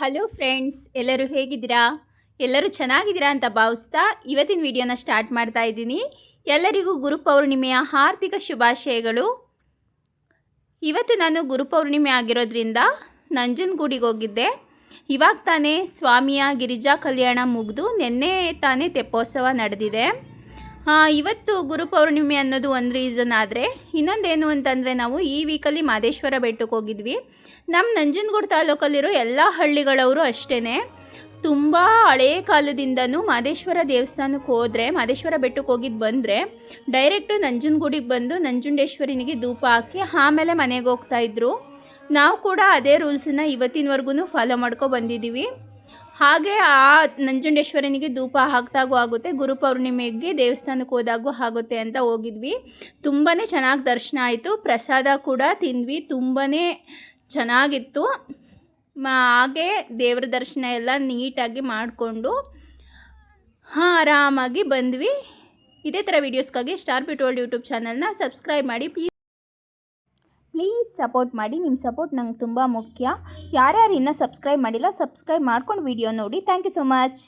Hello friends, ಎಲ್ಲರೂ ಹೇಗಿದ್ದೀರಾ? ಎಲ್ಲರೂ ಚೆನ್ನಾಗಿದ್ದೀರಾ ಅಂತ ಭಾವಿಸ್ತಾ ಇವತ್ತಿನ ವಿಡಿಯೋನ ಸ್ಟಾರ್ಟ್ ಮಾಡ್ತಾ ಇದ್ದೀನಿ. ಎಲ್ಲರಿಗೂ ಗುರುಪೌರ್ಣಿಮೆಯ ಹಾರ್ದಿಕ ಶುಭಾಶಯಗಳು. ಇವತ್ತು ನಾನು ಗುರುಪೌರ್ಣಿಮೆ ಆಗಿರೋದ್ರಿಂದ ನಂಜನಗೂಡಿಗೆ ಹೋಗಿದ್ದೆ. ಇವಾಗ ತಾನೇ ಸ್ವಾಮಿಯ ಗಿರಿಜಾ ಕಲ್ಯಾಣ ಮುಗಿದು ನಿನ್ನೆ ತಾನೇ ತೆಪ್ಪೋತ್ಸವ ನಡೆದಿದೆ. ಇವತ್ತು ಗುರು ಪೌರ್ಣಿಮೆ ಅನ್ನೋದು ಒಂದು ರೀಸನ್ ಆದರೆ, ಇನ್ನೊಂದೇನು ಅಂತಂದರೆ ನಾವು ಈ ವೀಕಲ್ಲಿ ಮಾದೇಶ್ವರ ಬೆಟ್ಟಕ್ಕೆ ಹೋಗಿದ್ವಿ. ನಮ್ಮ ನಂಜನಗೂಡು ತಾಲೂಕಲ್ಲಿರೋ ಎಲ್ಲ ಹಳ್ಳಿಗಳವರು ಅಷ್ಟೇ ತುಂಬ ಹಳೇ ಕಾಲದಿಂದನೂ ಮಾದೇಶ್ವರ ದೇವಸ್ಥಾನಕ್ಕೆ ಹೋದರೆ, ಮಾದೇಶ್ವರ ಬೆಟ್ಟಕ್ಕೆ ಹೋಗಿದ್ದು ಬಂದರೆ ಡೈರೆಕ್ಟು ನಂಜನಗೂಡಿಗೆ ಬಂದು ನಂಜುಂಡೇಶ್ವರಿನಿಗೆ ಧೂಪ ಹಾಕಿ ಆಮೇಲೆ ಮನೆಗೆ ಹೋಗ್ತಾಯಿದ್ರು ನಾವು ಕೂಡ ಅದೇ ರೂಲ್ಸನ್ನು ಇವತ್ತಿನವರೆಗೂ ಫಾಲೋ ಮಾಡ್ಕೊ ಬಂದಿದ್ದೀವಿ ಹಾಗೆ ಆ ನಂಜುಂಡೇಶ್ವರನಿಗೆ ಧೂಪ ಹಾಕ್ದಾಗೂ ಆಗುತ್ತೆ ಗುರು ಪೌರ್ಣಿಮೆಗೆ ದೇವಸ್ಥಾನಕ್ಕೆ ಹೋದಾಗೂ ಆಗುತ್ತೆ ಅಂತ ಹೋಗಿದ್ವಿ. ತುಂಬಾ ಚೆನ್ನಾಗಿ ದರ್ಶನ ಆಯಿತು, ಪ್ರಸಾದ ಕೂಡ ತಿಂದ್ವಿ ತುಂಬಾ ಚೆನ್ನಾಗಿತ್ತು. ಹಾಗೆ ದೇವರ ದರ್ಶನ ಎಲ್ಲ ನೀಟಾಗಿ ಮಾಡಿಕೊಂಡು ಹಾಂ, ಆರಾಮಾಗಿ ಬಂದ್ವಿ. ಇದೇ ಥರ ವೀಡಿಯೋಸ್ಗಾಗಿ ಸ್ಟಾರ್ ಬಿಟ್ ವರ್ಲ್ಡ್ ಯೂಟ್ಯೂಬ್ ಚಾನಲ್ನ ಸಬ್ಸ್ಕ್ರೈಬ್ ಮಾಡಿ ಪ್ಲೀಸ್ ಪ್ಲೀಸ್ ಸಪೋರ್ಟ್ ಮಾಡಿ ನಿಮ್ಮ ಸಪೋರ್ಟ್ ನಂಗೆ ತುಂಬ ಮುಖ್ಯ. ಯಾರ್ಯಾರು ಇನ್ನೂ ಸಬ್ಸ್ಕ್ರೈಬ್ ಮಾಡಿಲ್ಲ ಸಬ್ಸ್ಕ್ರೈಬ್ ಮಾಡ್ಕೊಂಡು ವಿಡಿಯೋ ನೋಡಿ. Thank you so much